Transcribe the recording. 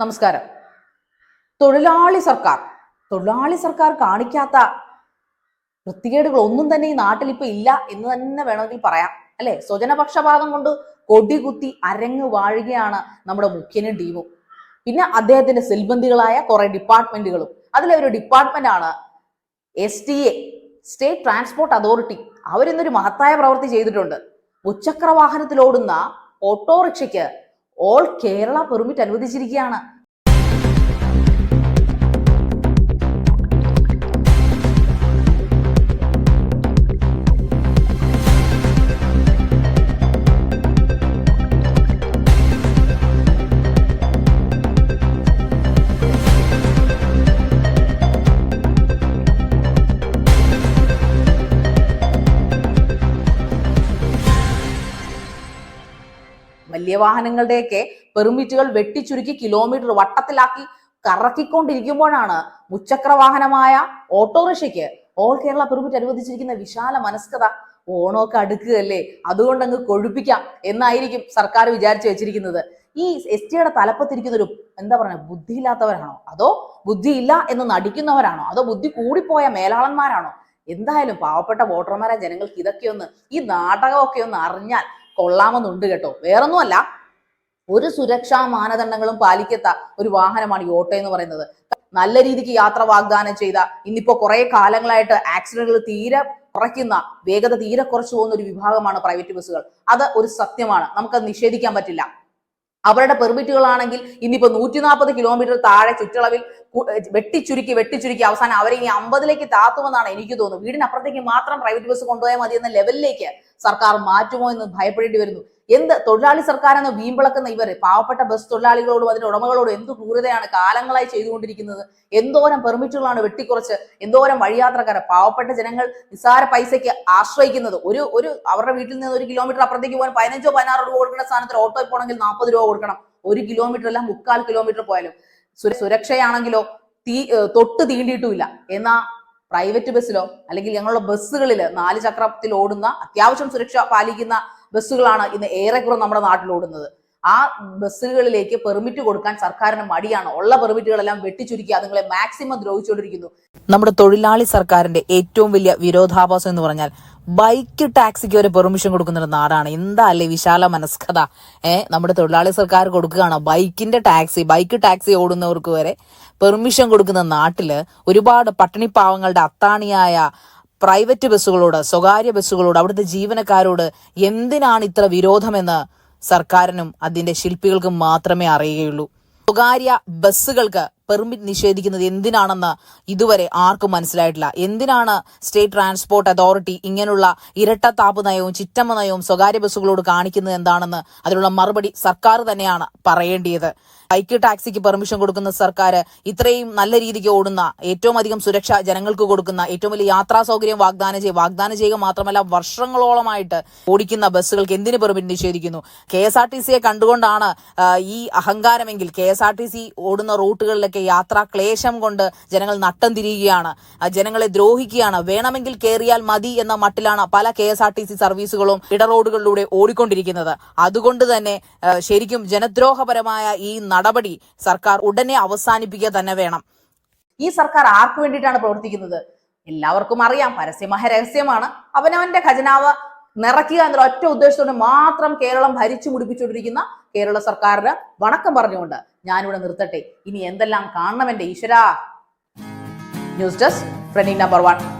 നമസ്കാരം. തൊഴിലാളി സർക്കാർ. തൊഴിലാളി സർക്കാർ കാണിക്കാത്ത വൃത്തികേടുകൾ ഒന്നും തന്നെ ഈ നാട്ടിൽ ഇപ്പൊ ഇല്ല എന്ന് തന്നെ വേണമെങ്കിൽ പറയാം. അല്ലെ? സ്വജനപക്ഷപാതം കൊണ്ട് കൊടികുത്തി അരങ്ങ് വാഴുകയാണ് നമ്മുടെ മുഖ്യനും ടീമും. പിന്നെ അദ്ദേഹത്തിന്റെ സെൽബന്ധികളായ കുറെ ഡിപ്പാർട്ട്മെന്റുകളും. അതിലെ ഒരു ഡിപ്പാർട്ട്മെന്റ് ആണ് S T A state transport authority. അവരിന്നൊരു മഹത്തായ പ്രവൃത്തി ചെയ്തിട്ടുണ്ട്. മുച്ചക്ര വാഹനത്തിലോടുന്ന ഓട്ടോറിക്ഷയ്ക്ക് ഓൾ കേരള പെർമിറ്റ് അനുവദിച്ചിരിക്കുകയാണ്. വലിയ വാഹനങ്ങളുടെയൊക്കെ പെർമിറ്റുകൾ വെട്ടിച്ചുരുക്കി കിലോമീറ്റർ വട്ടത്തിലാക്കി കറക്കിക്കൊണ്ടിരിക്കുമ്പോഴാണ് മുച്ചക്ര വാഹനമായ ഓട്ടോറിക്ഷയ്ക്ക് ഓൾ കേരള പെർമിറ്റ് അനുവദിച്ചിരിക്കുന്ന വിശാല മനസ്കത ഓണമൊക്കെ അടുക്കുകയല്ലേ? അതുകൊണ്ട് അങ്ങ് കൊഴുപ്പിക്കാം എന്നായിരിക്കും സർക്കാർ വിചാരിച്ചു വെച്ചിരിക്കുന്നത്. ഈ എസ് ടിയുടെ തലപ്പത്തിരിക്കുന്ന ഒരു എന്താ പറയുക ബുദ്ധിയില്ലാത്തവരാണോ? അതോ ബുദ്ധിയില്ല എന്ന് നടിക്കുന്നവരാണോ? അതോ ബുദ്ധി കൂടിപ്പോയ മേലാളന്മാരാണോ? എന്തായാലും പാവപ്പെട്ട വോട്ടർമാരെ ജനങ്ങൾക്ക് ഇതൊക്കെ ഒന്ന് ഈ നാടകമൊക്കെ ഒന്ന് അറിഞ്ഞാൽ കൊള്ളാമെന്നുണ്ട് കേട്ടോ. വേറൊന്നുമല്ല ഒരു സുരക്ഷാ മാനദണ്ഡങ്ങളും പാലിക്കാത്ത ഒരു വാഹനമാണ് ഈ ഓട്ടോ എന്ന് പറയുന്നത്. നല്ല രീതിക്ക് യാത്ര വാഗ്ദാനം ചെയ്ത ഇന്നിപ്പോ കുറെ കാലങ്ങളായിട്ട് ആക്സിഡന്റുകൾ തീരെ കുറയ്ക്കുന്ന വേഗത തീരെ കുറച്ചു പോകുന്ന ഒരു വിഭാഗമാണ് പ്രൈവറ്റ് ബസ്സുകൾ. അത് ഒരു സത്യമാണ്. നമുക്കത് നിഷേധിക്കാൻ പറ്റില്ല. അവരുടെ പെർമിറ്റുകളാണെങ്കിൽ ഇന്നിപ്പോ നൂറ്റി നാൽപ്പത് കിലോമീറ്റർ താഴെ ചുറ്റളവിൽ വെട്ടിച്ചുരുക്കി വെട്ടിച്ചുരുക്കി അവസാനം അവരെ ഇനി അമ്പതിലേക്ക് താത്തുമെന്നാണ് എനിക്ക് തോന്നുന്നത്. വീടിനപ്പുറത്തേക്ക് മാത്രം പ്രൈവറ്റ് ബസ് കൊണ്ടുപോയാൽ മതി എന്ന ലെവലിലേക്ക് സർക്കാർ മാറ്റുമോ എന്ന് ഭയപ്പെടേണ്ടി വരുന്നു. എന്ത് തൊഴിലാളി സർക്കാർ എന്ന് വീമ്പിളക്കുന്ന ഇവർ പാവപ്പെട്ട ബസ് തൊഴിലാളികളോടും അതിന്റെ ഉടമകളോടും എന്ത് ക്രൂരതയാണ് കാലങ്ങളായി ചെയ്തുകൊണ്ടിരിക്കുന്നത്? എന്തോരം പെർമിറ്റുകളാണ് വെട്ടിക്കുറച്ച് എന്തോരം വഴിയാത്രക്കാരെ പാവപ്പെട്ട ജനങ്ങൾ നിസ്സാര പൈസയ്ക്ക് ആശ്രയിക്കുന്നത്? ഒരു ഒരു അവരുടെ വീട്ടിൽ നിന്ന് ഒരു കിലോമീറ്റർ അപ്പുറത്തേക്ക് പോകാൻ പതിനഞ്ചോ പതിനാറോ രൂപ കൊടുക്കുന്ന സ്ഥാനത്ത് ഓട്ടോയിൽ പോകണമെങ്കിൽ നാൽപ്പത് രൂപ കൊടുക്കണം. ഒരു കിലോമീറ്റർ അല്ല മുക്കാൽ കിലോമീറ്റർ പോയാലും. സുര- സുരക്ഷയാണെങ്കിലോ തീ തൊട്ട് തീണ്ടിയിട്ടുമില്ല എന്നാ പ്രൈവറ്റ് ബസ്സിലോ അല്ലെങ്കിൽ ഞങ്ങളുടെ ബസ്സുകളിൽ നാല് ചക്രത്തിൽ ഓടുന്ന അത്യാവശ്യം സുരക്ഷ പാലിക്കുന്ന ബസ്സുകളാണ് ഇന്ന് ഏറെക്കുറെ നമ്മുടെ നാട്ടിൽ ഓടുന്നത്. ആ ബസ്സുകളിലേക്ക് പെർമിറ്റ് കൊടുക്കാൻ സർക്കാരിന് മടിയാണ്. ഉള്ള പെർമിറ്റുകളെല്ലാം വെട്ടിച്ചുരുക്കി അതുങ്ങളെ മാക്സിമം ദ്രോഹിച്ചുകൊണ്ടിരിക്കുന്നു. നമ്മുടെ തൊഴിലാളി സർക്കാരിന്റെ ഏറ്റവും വലിയ വിരോധാഭാസം എന്ന് പറഞ്ഞാൽ ബൈക്ക് ടാക്സിക്ക് ഒരു പെർമിഷൻ കൊടുക്കുന്ന ഒരു നാടാണ്. എന്താ അല്ലേ വിശാല മനസ്കത ഏഹ് നമ്മുടെ തൊഴിലാളി സർക്കാർ കൊടുക്കുകയാണ്? ബൈക്കിന്റെ ടാക്സി ബൈക്ക് ടാക്സി ഓടുന്നവർക്ക് വരെ പെർമിഷൻ കൊടുക്കുന്ന നാട്ടിൽ ഒരുപാട് പട്ടിണിപ്പാവങ്ങളുടെ അത്താണിയായ പ്രൈവറ്റ് ബസ്സുകളോട് സ്വകാര്യ ബസ്സുകളോട് അവിടുത്തെ ജീവനക്കാരോട് എന്തിനാണ് ഇത്ര വിരോധമെന്ന് സർക്കാരിനും അതിന്റെ ശില്പികൾക്കും മാത്രമേ അറിയുകയുള്ളൂ. സ്വകാര്യ ബസ്സുകൾക്ക് പെർമിറ്റ് നിഷേധിക്കുന്നത് എന്തിനാണെന്ന് ഇതുവരെ ആർക്കും മനസ്സിലായിട്ടില്ല. എന്തിനാണ് സ്റ്റേറ്റ് ട്രാൻസ്പോർട്ട് അതോറിറ്റി ഇങ്ങനെയുള്ള ഇരട്ടത്താപ്പ് നയവും ചിറ്റമ്മ നയവും സ്വകാര്യ ബസ്സുകളോട് കാണിക്കുന്നത് എന്താണെന്ന് അതിനുള്ള മറുപടി സർക്കാർ തന്നെയാണ് പറയേണ്ടിയത്. ബൈക്ക് ടാക്സിക്ക് പെർമിഷൻ കൊടുക്കുന്ന സർക്കാർ ഇത്രയും നല്ല രീതിക്ക് ഓടുന്ന ഏറ്റവും അധികം സുരക്ഷ ജനങ്ങൾക്ക് കൊടുക്കുന്ന ഏറ്റവും വലിയ യാത്രാ സൗകര്യം വാഗ്ദാനം ചെയ്യുക വാഗ്ദാനം ചെയ്യുക മാത്രമല്ല വർഷങ്ങളോളമായിട്ട് ഓടിക്കുന്ന ബസ്സുകൾക്ക് എന്തിന് പെർമിറ്റ് നിഷേധിക്കുന്നു? കെ എസ് ആർ ടി സിയെ കണ്ടുകൊണ്ടാണ് ഈ അഹങ്കാരമെങ്കിൽ K S R T C ഓടുന്ന റൂട്ടുകളിലൊക്കെ യാത്രാ ക്ലേശം കൊണ്ട് ജനങ്ങൾ നട്ടം തിരിയുകയാണ്. ജനങ്ങളെ ദ്രോഹിക്കുകയാണ്. വേണമെങ്കിൽ കയറിയാൽ മതി എന്ന മട്ടിലാണ് പല K S R T C സർവീസുകളും ഇടറോഡുകളിലൂടെ ഓടിക്കൊണ്ടിരിക്കുന്നത്. അതുകൊണ്ട് തന്നെ ശരിക്കും ജനദ്രോഹപരമായ ഈ നടപടി സർക്കാർ ഉടനെ അവസാനിപ്പിക്കുക തന്നെ വേണം. ഈ സർക്കാർ ആർക്ക് വേണ്ടിയിട്ടാണ് പ്രവർത്തിക്കുന്നത്? എല്ലാവർക്കും അറിയാം. പരസ്യമായ രഹസ്യമാണ്. അവനവന്റെ ഖജനാവ് നിറയ്ക്കുക എന്നുള്ള ഒറ്റ ഉദ്ദേശത്തോടെ മാത്രം കേരളം ഭരിച്ചു മുടിപ്പിച്ചുകൊണ്ടിരിക്കുന്ന കേരള സർക്കാരിന് വണക്കം പറഞ്ഞുകൊണ്ട് ഞാനിവിടെ നിർത്തട്ടെ. ഇനി എന്തെല്ലാം കാണണം എന്റെ ഈശ്വരാ? ന്യൂസ് ഡെസ്ക് ഫ്രണ്ടി നമ്പർ വൺ.